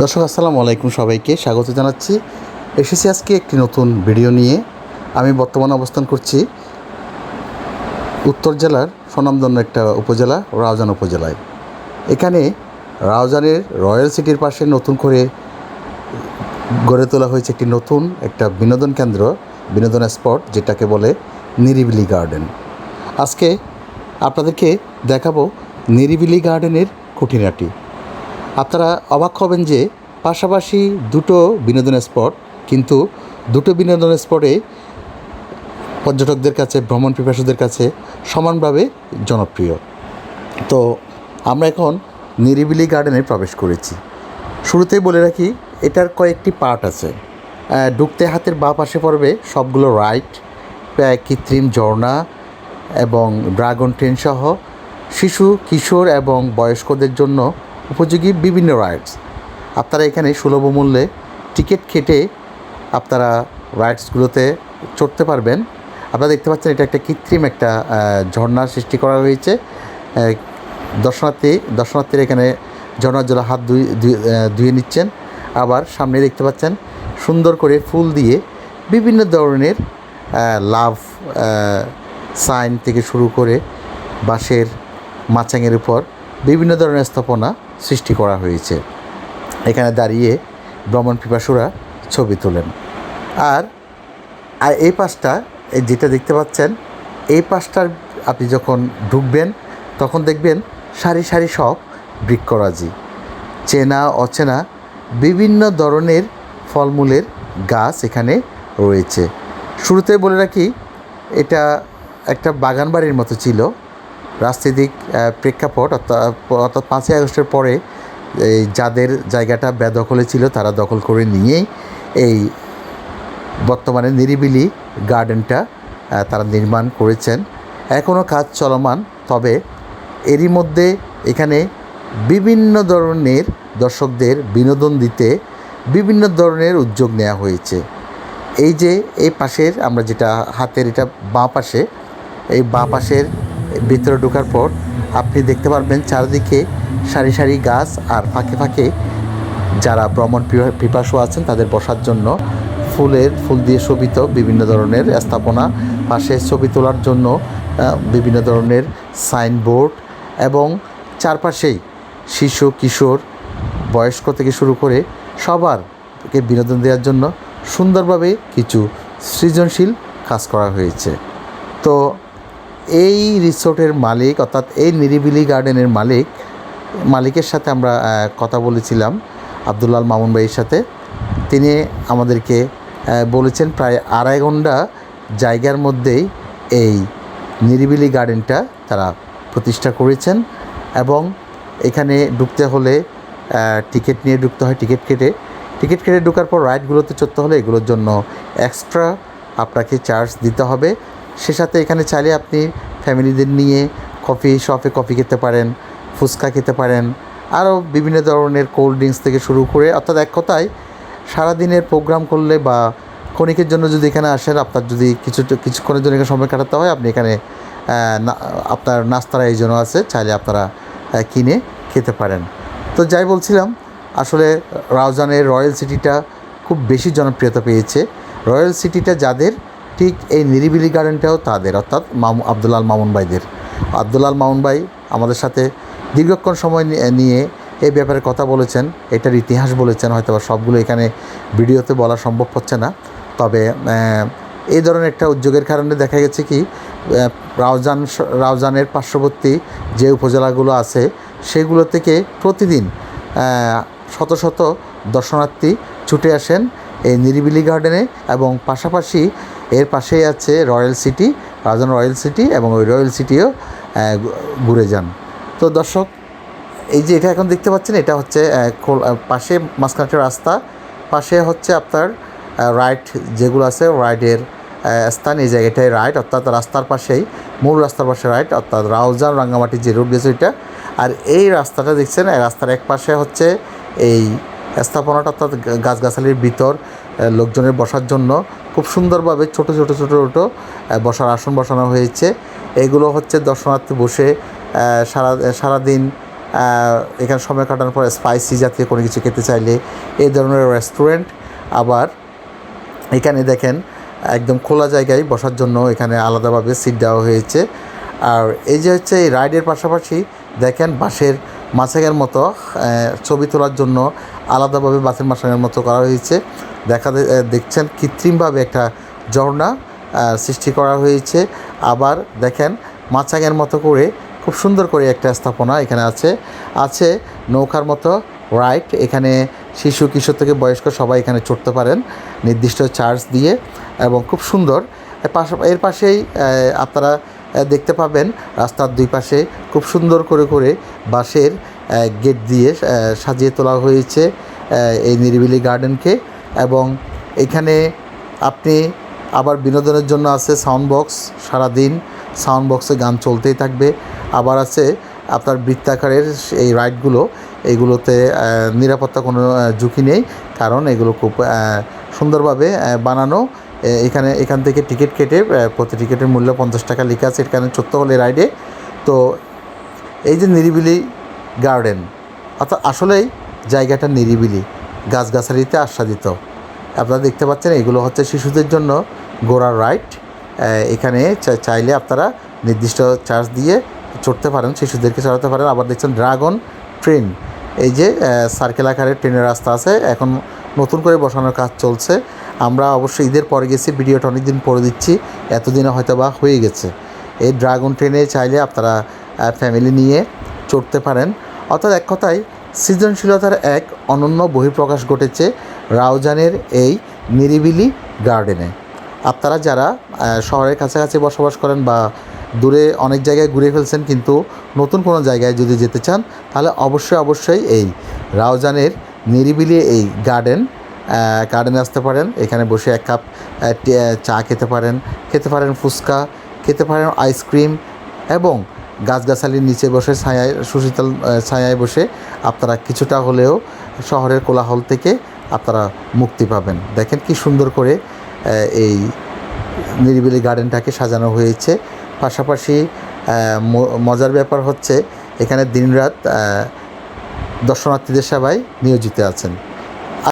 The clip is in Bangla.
দর্শক, আসসালামু আলাইকুম সবাইকে। স্বাগত জানাচ্ছি এসেছি আজকে একটি নতুন ভিডিও নিয়ে। আমি বর্তমানে অবস্থান করছি উত্তর জেলার স্বনামধন্য একটা উপজেলা, রাউজান উপজেলায়। এখানে রাউজানের রয়্যাল সিটির পাশে নতুন করে গড়ে তোলা হয়েছে একটি নতুন একটা বিনোদন কেন্দ্র, বিনোদন স্পট, যেটাকে বলে নিরিবিলি গার্ডেন। আজকে আপনাদেরকে দেখাবো নিরিবিলি গার্ডেনের খুঁটিনাটি। আপনারা অবাক হবেন যে পাশাপাশি দুটো বিনোদন স্পট, কিন্তু দুটো বিনোদন স্পটে পর্যটকদের কাছে, ভ্রমণ পিপাসুদের কাছে সমানভাবে জনপ্রিয়। তো আমরা এখন নিরিবিলি গার্ডেনে প্রবেশ করেছি। শুরুতেই বলে রাখি, এটার কয়েকটি পার্ট আছে। ঢুকতে হাতের বাঁ পাশে পড়বে সবগুলো রাইড কৃত্রিম ঝর্ণা এবং ড্রাগন ট্রেন সহ। শিশু, কিশোর এবং বয়স্কদের জন্য উপযোগী বিভিন্ন রাইডস আপনারা এখানে সুলভ মূল্যে টিকিট কেটে আপনারা রাইডসগুলোতে চড়তে পারবেন। আপনারা দেখতে পাচ্ছেন এটা একটা কৃত্রিম একটা ঝর্ণার সৃষ্টি করা হয়েছে। দর্শনার্থী, দর্শনার্থীরা এখানে ঝর্ণার জলে হাত ধুয়ে নিচ্ছেন। আবার সামনে দেখতে পাচ্ছেন সুন্দর করে ফুল দিয়ে বিভিন্ন ধরনের লাভ সাইন থেকে শুরু করে বাঁশের মাচাঙের উপর বিভিন্ন ধরনের স্থাপনা সৃষ্টি করা হয়েছে। এখানে দাঁড়িয়ে ভ্রমণ পিপাসুরা ছবি তোলেন। আর আর এই পাশটা যেটা দেখতে পাচ্ছেন, এই পাশটার আপনি যখন ঢুকবেন, তখন দেখবেন সারি সারি সব বৃক্ষরাজি। চেনা, অচেনা, বিভিন্ন ধরনের ফলমূলের গাছ এখানে রয়েছে। শুরুতে বলে রাখি, এটা একটা বাগান বাড়ির মতো ছিল। রাজনৈতিক প্রেক্ষাপট অর্থাৎ অর্থাৎ পাঁচই আগস্টের পরে এই যাদের জায়গাটা বেদখলে ছিল তারা দখল করে নিয়েই এই বর্তমানে নিরিবিলি গার্ডেনটা তারা নির্মাণ করেছেন। এখনও কাজ চলমান, তবে এরই মধ্যে এখানে বিভিন্ন ধরনের দর্শকদের বিনোদন দিতে বিভিন্ন ধরনের উদ্যোগ নেওয়া হয়েছে। এই যে এই পাশের, আমরা যেটা হাতের এটা বাঁ পাশে, এই বাঁ পাশের ভিতরে ঢোকার পর আপনি দেখতে পারবেন চারিদিকে সারি সারি গাছ আর ফাঁকে ফাঁকে যারা ভ্রমণ পিপাসু আছেন তাদের বসার জন্য ফুলের, ফুল দিয়ে শোভিত বিভিন্ন ধরনের স্থাপনা, পাশে ছবি তোলার জন্য বিভিন্ন ধরনের সাইনবোর্ড এবং চারপাশেই শিশু, কিশোর, বয়স্ক থেকে শুরু করে সবারকে বিনোদন দেওয়ার জন্য সুন্দরভাবে কিছু সৃজনশীল কাজ করা হয়েছে। তো এই রিসোর্টের মালিক, অর্থাৎ এই নিরিবিলি গার্ডেনের মালিক, মালিকের সাথে আমরা কথা বলেছিলাম, আবদুল্লাল মামুন ভাইয়ের সাথে। তিনি আমাদেরকে বলেছেন প্রায় আড়াই ঘণ্টা জায়গার মধ্যেই এই নিরিবিলি গার্ডেনটা তারা প্রতিষ্ঠা করেছেন এবং এখানে ঢুকতে হলে টিকিট নিয়ে ঢুকতে হয় টিকিট কেটে। টিকিট কেটে ঢোকার পর রাইডগুলোতে চড়তে হলে এগুলোর জন্য এক্সট্রা আপনাকে চার্জ দিতে হবে। সে সাথে এখানে চাইলে আপনি ফ্যামিলিদের নিয়ে কফি শপে কফি খেতে পারেন, ফুচকা খেতে পারেন, আরও বিভিন্ন ধরনের কোল্ড ড্রিঙ্কস থেকে শুরু করে, অর্থাৎ এক কথায় সারাদিনের প্রোগ্রাম করলে বা ক্ষণিকের জন্য যদি এখানে আসেন, আপনার যদি কিছু কিছুক্ষণের জন্য এখানে সময় কাটাতে হয়, আপনি এখানে আপনার নাস্তার আয়োজনও আছে, চাইলে আপনারা কিনে খেতে পারেন। তো যাই বলছিলাম, আসলে রাউজানের রয়্যাল সিটিটা খুব বেশি জনপ্রিয়তা পেয়েছে। রয়্যাল সিটিটা যাদের ঠিক এই নিরিবিলি গার্ডেনটাও তাদের, অর্থাৎ মামু, আবদুল্লাল মামুন ভাইদের। আবদুল্লাল মামুন ভাই আমাদের সাথে দীর্ঘক্ষণ সময় নিয়ে এই ব্যাপারে কথা বলেছেন, এটার ইতিহাস বলেছেন হয়তো সবগুলো এখানে ভিডিওতে বলা সম্ভব হচ্ছে না। তবে এই ধরনের একটা উদ্যোগের কারণে দেখা গেছে কি রাউজান রাউজানের পার্শ্ববর্তী যে উপজেলাগুলো আছে, সেগুলো থেকে প্রতিদিন শত শত দর্শনার্থী ছুটে আসেন এই নিরিবিলি গার্ডেনে এবং পাশাপাশি এর পাশেই আছে royal city Rajan royal city এবং ওই রয়্যাল সিটিও ঘুরে যান। তো দর্শক, এই যে এটা এখন দেখতে পাচ্ছেন, এটা হচ্ছে পাশে মাঝখানে রাস্তা, পাশে হচ্ছে আপনার রাইড যেগুলো আছে রাইডের স্থান, এই জায়গাটায় রাইড অর্থাৎ রাস্তার পাশেই, মূল রাস্তার পাশে রাইড অর্থাৎ রাউজান রাঙ্গামাটি যে রোড গেছে ওইটা। আর এই রাস্তাটা দেখছেন রাস্তার এক পাশে হচ্ছে এই স্থাপনাটা অর্থাৎ গাছগাছালির ভিতর লোকজনের বসার জন্য খুব সুন্দরভাবে ছোট ছোট ছোট ছোট বসার আসন বসানো হয়েছে। এগুলো হচ্ছে দর্শনার্থী বসে সারা সারাদিন এখানে সময় কাটানোর পর স্পাইসি জাতীয় কোনো কিছু খেতে চাইলে এই ধরনের রেস্টুরেন্ট আবার এখানে দেখেন, একদম খোলা জায়গায় বসার জন্য এখানে আলাদাভাবে সিট দেওয়া হয়েছে। আর এই যে হচ্ছে এই রাইডের পাশাপাশি দেখেন বাসের মাছাগের মতো ছবি তোলার জন্য আলাদাভাবে বাসের মাছাগের মতো করা হয়েছে। দেখা দেখছেন কৃত্রিমভাবে একটা ঝর্ণা সৃষ্টি করা হয়েছে। আবার দেখেন মাছাগের মতো করে খুব সুন্দর করে একটা স্থাপনা এখানে আছে। আছে নৌকার মতো, রাইট, এখানে শিশু, কিশোর থেকে বয়স্ক সবাই এখানে চড়তে পারেন। নির্দিষ্ট চার্জ দিয়ে এবং খুব সুন্দর। এর পাশেই আপনারা দেখতে পাবেন। রাস্তার দুই পাশে খুব সুন্দর করে করে বাঁশের গেট দিয়ে সাজিয়ে তোলা হয়েছে এই নিরিবিলি গার্ডেনকে। এবং এখানে আপনি আবার বিনোদনের জন্য আছে সাউন্ড বক্স সারাদিন সাউন্ড বক্সে গান চলতেই থাকবে। আবার আছে আপনার বৃত্তাকারের এই রাইডগুলো এইগুলোতে আহ, নিরাপত্তা কোনো ঝুঁকি নেই কারণ এগুলো খুব সুন্দরভাবে বানানো। এখানে এখান থেকে টিকিট কেটে প্রতি টিকিটের মূল্য পঞ্চাশ টাকা লেখা আছে। এখানে চড়তে হলে রাইডে। তো এই যে নিরিবিলি গার্ডেন, অর্থাৎ আসলেই জায়গাটা নিরিবিলি, গাছগাছালিতে আস্বাদিত আপনারা দেখতে পাচ্ছেন, এগুলো হচ্ছে শিশুদের জন্য গোড়ার রাইড। এখানে চাইলে আপনারা নির্দিষ্ট চার্জ দিয়ে চড়তে পারেন, শিশুদেরকে চড়াতে পারেন। আবার দেখছেন ড্রাগন ট্রেন। এই যে সার্কেল আকারের ট্রেনের রাস্তা আছে। এখন নতুন করে বসানোর কাজ চলছে। আমরা অবশ্যই ঈদের পরে গেছি, ভিডিওটা অনেক দিন পরে দিচ্ছি, এতদিনে হয়তো বা হয়ে গেছে। এই ড্রাগন ট্রেনে চাইলে আপনারা ফ্যামিলি নিয়ে চড়তে পারেন। অর্থাৎ এক কথায়, সৃজনশীলতার এক অনন্য বহিঃপ্রকাশ ঘটেছে রাউজানের এই নিরিবিলি গার্ডেনে। আপনারা যারা শহরের কাছাকাছি বসবাস করেন বা দূরে অনেক জায়গায় ঘুরে ফেলছেন কিন্তু নতুন কোনো জায়গায় যদি যেতে চান, তাহলে অবশ্যই অবশ্যই এই রাউজানের নিরিবিলি এই গার্ডেন গার্ডেনে আসতে পারেন। এখানে বসে এক কাপ চা খেতে পারেন। খেতে পারেন ফুচকা, খেতে পারেন আইসক্রিম এবং গাছগাছালির নিচে বসে ছায়ায়, সুশীতল ছায়ায় বসে আপনারা কিছুটা হলেও শহরের কোলাহল থেকে আপনারা মুক্তি পাবেন। দেখেন কি সুন্দর করে এই নিরিবিলি গার্ডেনটাকে সাজানো হয়েছে। পাশাপাশি মজার ব্যাপার হচ্ছে, এখানে দিনরাত দর্শনার্থীদের সেবায় নিয়োজিত আছেন।